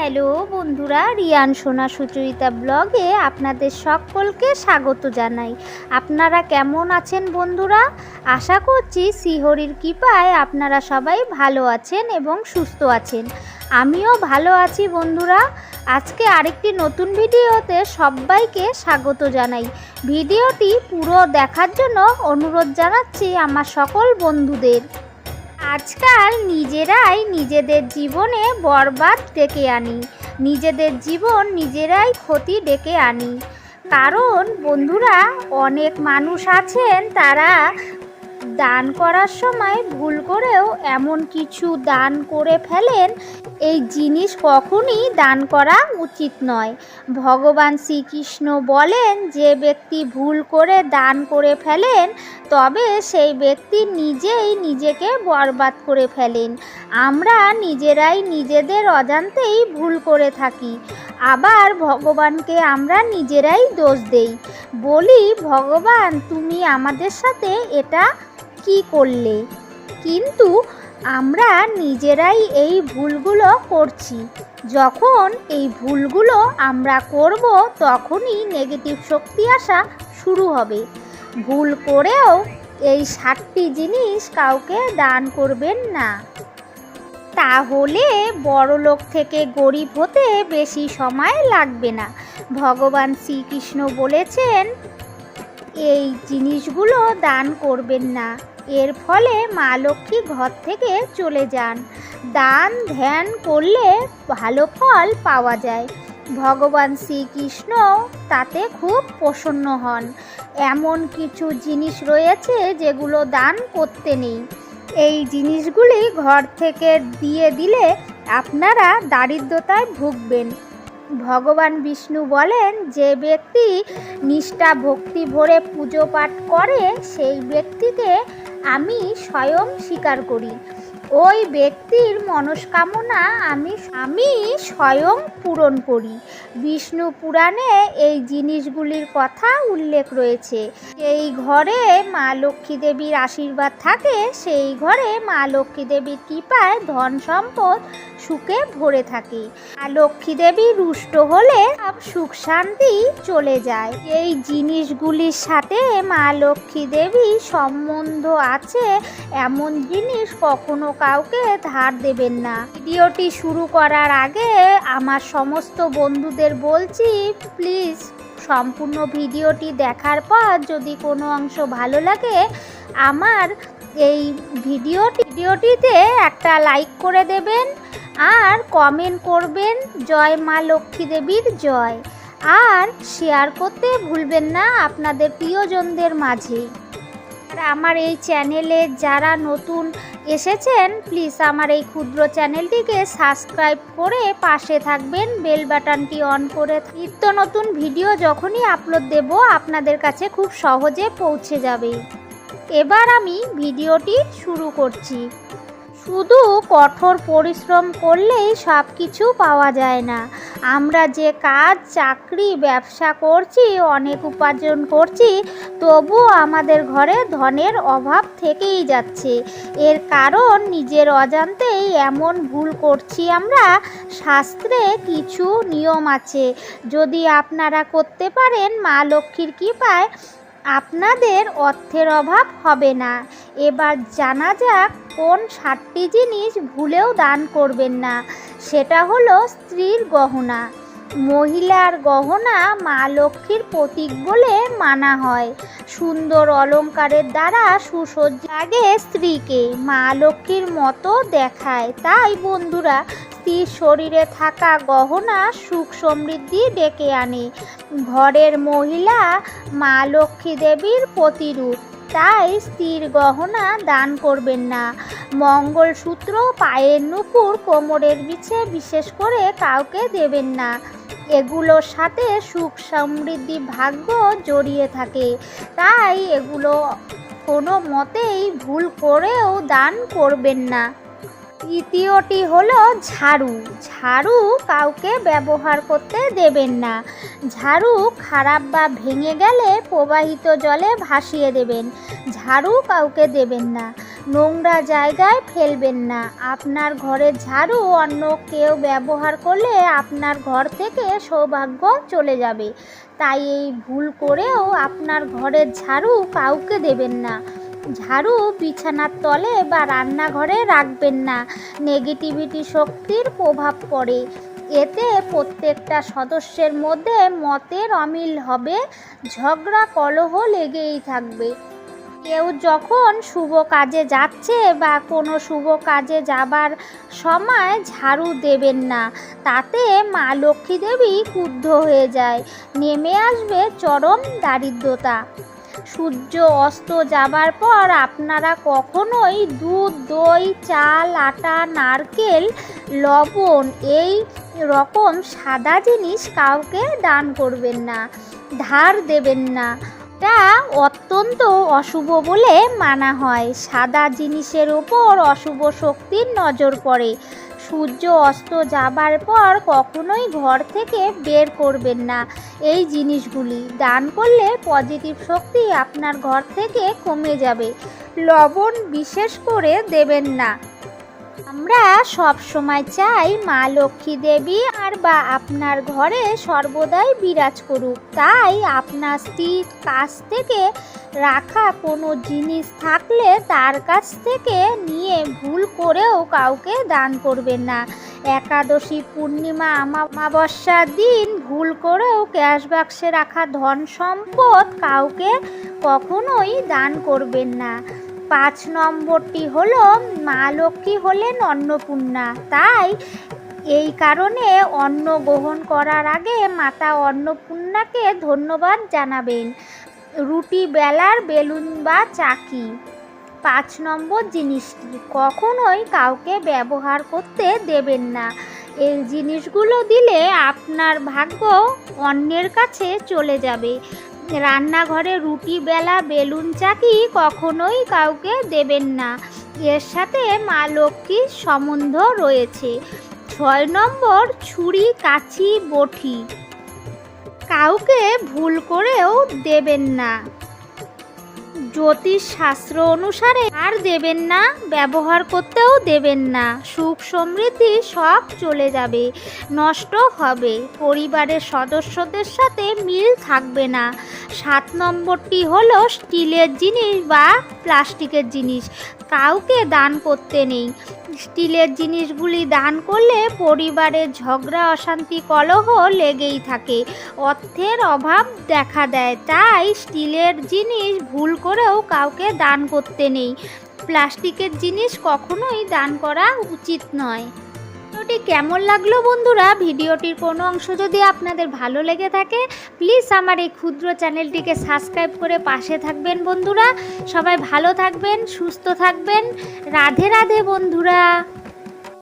Hello বন্ধুরা, রিয়ান সোনা সুচরিতা ব্লগে আপনাদের সকলকে স্বাগত জানাই। আপনারা কেমন আছেন বন্ধুরা? আশা করছি শ্রীহরির কৃপায় আপনারা সবাই ভালো আছেন এবং সুস্থ আছেন। আমিও ভালো আছি বন্ধুরা। আজকে আরেকটি নতুন ভিডিওতে সবাইকে স্বাগত জানাই। ভিডিওটি পুরো দেখার জন্য অনুরোধ জানাচ্ছি আমার সকল বন্ধুদের। আজকাল নিজেরাই নিজেদের জীবনে বরবাদ ডেকে আনি। নিজেদের জীবন নিজেরাই ক্ষতি ডেকে আনি। কারণ বন্ধুরা, অনেক মানুষ আছেন, তারা দান করার সময় ভুল করেও এমন কিছু দান করে ফেলেন, এই জিনিস কখনই দান করা উচিত নয়। ভগবান শ্রীকৃষ্ণ বলেন, যে ব্যক্তি ভুল করে দান করে ফেলেন, তবে সেই ব্যক্তি নিজেই নিজেকে বরবাদ করে ফেলেন। আমরা নিজেরাই নিজেদের অজান্তেই ভুল করে থাকি। আবার ভগবানকে আমরা নিজেরাই দোষ দেই। বলি, ভগবান, তুমি আমাদের সাথে এটা কি করলে? কিন্তু আমরা নিজেরাই এই ভুলগুলো করছি। যখন এই ভুলগুলো আমরা করব, তখনই নেগেটিভ শক্তি আসা শুরু হবে। ভুল করেও এই সাতটি জিনিস কাউকে দান করবেন না। তাহলে বড় লোক থেকে গরিব হতে বেশি সময় লাগবে না। ভগবান শ্রীকৃষ্ণ বলেছেন, এই জিনিসগুলো দান করবেন না। এর ফলে মা লক্ষ্মী ঘর থেকে চলে যান। দান ধ্যান করলে ভালো ফল পাওয়া যায়। ভগবান শ্রীকৃষ্ণ তাতে খুব প্রসন্ন হন। এমন কিছু জিনিস রয়েছে যেগুলো দান করতে নেই। এই জিনিসগুলি ঘর থেকে দিয়ে দিলে আপনারা দারিদ্রতায় ভুগবেন। ভগবান বিষ্ণু বলেন, যে ব্যক্তি নিষ্ঠা ভক্তি ভরে পুজো পাঠ করে, সেই ব্যক্তিকে আমি স্বয়ং স্বীকার করি। ওই ব্যক্তির মনস্কামনা আমি আমি স্বয়ং পূরণ করি। বিষ্ণু পুরাণে এই জিনিসগুলির কথা উল্লেখ রয়েছে। এই ঘরে মা লক্ষ্মী দেবীর আশীর্বাদ থাকে, সেই ঘরে মা লক্ষ্মী দেবীর কৃপায় ধন সম্পদ সুখে ভরে থাকে। আর লক্ষ্মী দেবী রুষ্ট হলে সব সুখ শান্তি চলে যায়। এই জিনিসগুলির সাথে মা লক্ষ্মী দেবী সম্বন্ধ আছে। এমন জিনিস কখনো কাউকে ধার দেবেন না। ভিডিওটি শুরু করার আগে আমার সমস্ত বন্ধুদের বলছি প্লিজ সম্পূর্ণ ভিডিওটি দেখার পর যদি কোনো অংশ ভালো লাগে, আমার এই ভিডিওটি ভিডিওটিতে একটা লাইক করে দেবেন আর কমেন্ট করবেন, জয় মা লক্ষ্মী দেবীর জয়। আর শেয়ার করতে ভুলবেন না আপনাদের প্রিয়জনদের মাঝে। আর আমার এই চ্যানেলে যারা নতুন এসেছেন প্লিজ আমার এই ক্ষুদ্র চ্যানেলটিকে সাবস্ক্রাইব করে পাশে থাকবেন বেল বাটনটি অন করে নিত্য নতুন ভিডিও যখনই আপলোড দেব, আপনাদের কাছে খুব সহজে পৌঁছে যাবে। এবার আমি ভিডিওটি শুরু করছি। শুধু কঠোর পরিশ্রম করলেই সব কিছু পাওয়া যায় না। আমরা যে কাজ, চাকরি, ব্যবসা করছি, অনেক উপার্জন করছি, তবুও আমাদের ঘরে ধনের অভাব থেকেই যাচ্ছে। এর কারণ নিজের অজান্তেই এমন ভুল করছি আমরা, শাস্ত্রে কিছু নিয়ম আছে। যদি আপনারা করতে পারেন, মা লক্ষ্মীর কৃপায় আপনাদের অর্থের অভাব হবে না। এবার জানা যাক কোন সাতটি জিনিস ভুলেও দান করবেন না। সেটা হলো স্ত্রীর গহনা। মহিলার গহনা মা লক্ষ্মীর প্রতীক বলে মানা হয়। সুন্দর অলংকারের দ্বারা সুসজ্জ লাগে স্ত্রীকে। মা লক্ষ্মীর মতো দেখায়। তাই বন্ধুরা, স্ত্রীর শরীরে থাকা গহনা সুখ সমৃদ্ধি ডেকে আনে। ঘরের মহিলা মা লক্ষ্মী দেবীর প্রতিরূপ। তাই স্ত্রীর গহনা দান করবেন না। মঙ্গলসূত্র, পায়ের নুপুর, কোমরের বিছে বিশেষ করে কাউকে দেবেন না। এগুলোর সাথে সুখ সমৃদ্ধি ভাগ্য জড়িয়ে থাকে। তাই এগুলো কোনো মতেই ভুল করেও দান করবেন না। তৃতীয়টি হলো ঝাড়ু। ঝাড়ু কাউকে ব্যবহার করতে দেবেন না। ঝাড়ু খারাপ বা ভেঙে গেলে প্রবাহিত জলে ভাসিয়ে দেবেন। ঝাড়ু কাউকে দেবেন না। নোংরা জায়গায় ফেলবেন না। আপনার ঘরের ঝাড়ু অন্য কেউ ব্যবহার করলে আপনার ঘর থেকে সৌভাগ্য চলে যাবে। তাই এই ভুল করেও আপনার ঘরের ঝাড়ু কাউকে দেবেন না। ঝাড়ু বিছানার তলে বা রান্নাঘরে রাখবেন না। নেগেটিভিটি শক্তির প্রভাব পড়ে। এতে প্রত্যেকটা সদস্যের মধ্যে মতের অমিল হবে, ঝগড়া কলহ লেগেই থাকবে। কেউ যখন শুভ কাজে যাচ্ছে বা কোনো শুভ কাজে যাবার সময় ঝাড়ু দেবেন না, তাতে মা লক্ষ্মী দেবী ক্রুদ্ধ হয়ে যায়। নেমে আসবে চরম দারিদ্রতা। সূর্য অস্ত যাবার পর আপনারা কখনোই দুধ, দই, চাল, আটা, নারকেল, লবণ এই রকম সাদা জিনিস কাউকে দান করবেন না, ধার দেবেন না। তা অত্যন্ত অশুভ বলে মানা হয়। সাদা জিনিসের ওপর অশুভ শক্তির নজর পড়ে। সূর্য অস্ত যাবার পর কখনোই ঘর থেকে বের করবেন না। এই জিনিসগুলি দান করলে পজিটিভ শক্তি আপনার ঘর থেকে কমে যাবে। লবণ বিশেষ করে দেবেন না। আমরা সব সময় চাই মা লক্ষ্মী দেবী আর বা আপনার ঘরে সর্বদাই বিরাজ করুক। তাই আপনার স্ত্রীর কাছ থেকে রাখা কোনো জিনিস থাকলে তার কাছ থেকে নিয়ে ভুল করেও কাউকে দান করবেন না। একাদশী পূর্ণিমা অমাবস্যার দিন ভুল করেও ক্যাশ বাক্সে রাখা ধন সম্পদ কাউকে কখনোই দান করবেন না। পাঁচ নম্বরটি হলো মা লক্ষ্মী হলেন অন্নপূর্ণা। তাই এই কারণে অন্ন গ্রহণ করার আগে মাতা অন্নপূর্ণাকে ধন্যবাদ জানাবেন। রুটি বেলার বেলুন বা চাকি। পাঁচ নম্বর জিনিসটি, কখনোই কাউকে ব্যবহার করতে দেবেন না। এই জিনিসগুলো দিলে আপনার ভাগ্য অন্যের কাছে চলে যাবে। রান্নাঘরে রুটি, বেলা, বেলুন চাকি কখনোই কাউকে দেবেন না। এর সাথে মা লক্ষ্মীর সম্বন্ধ রয়েছে। ছয় নম্বর, ছুরি কাছি বটি। কাউকে ভুল করেও দেবেন না। জ্যোতিষ শাস্ত্র অনুসারে আর দেবেন না, ব্যবহার করতেও দেবেন না। সুখ সমৃদ্ধি সব চলে যাবে, নষ্ট হবে। পরিবারের সদস্যদের সাথে মিল থাকবে না। সাত নম্বরটি হলো স্টিলের জিনিস বা প্লাস্টিকের জিনিস। কাউকে দান করতে নেই। স্টিলের জিনিসগুলি দান করলে পরিবারের ঝগড়া, অশান্তি, কলহ লেগেই থাকে। অর্থের অভাব দেখা দেয়, তাই স্টিলের জিনিস ভুল করেও কাউকে দান করতে নেই। প্লাস্টিকের জিনিস কখনোই দান করা উচিত নয়। ভিডিওটি কেমন লাগল বন্ধুরা? ভিডিওটির কোনো অংশ যদি আপনাদের ভালো লেগে থাকে প্লিজ আমার এই ক্ষুদ্র চ্যানেলটিকে সাবস্ক্রাইব করে পাশে থাকবেন বন্ধুরা। সবাই ভালো থাকবেন, সুস্থ থাকবেন। রাধে রাধে বন্ধুরা।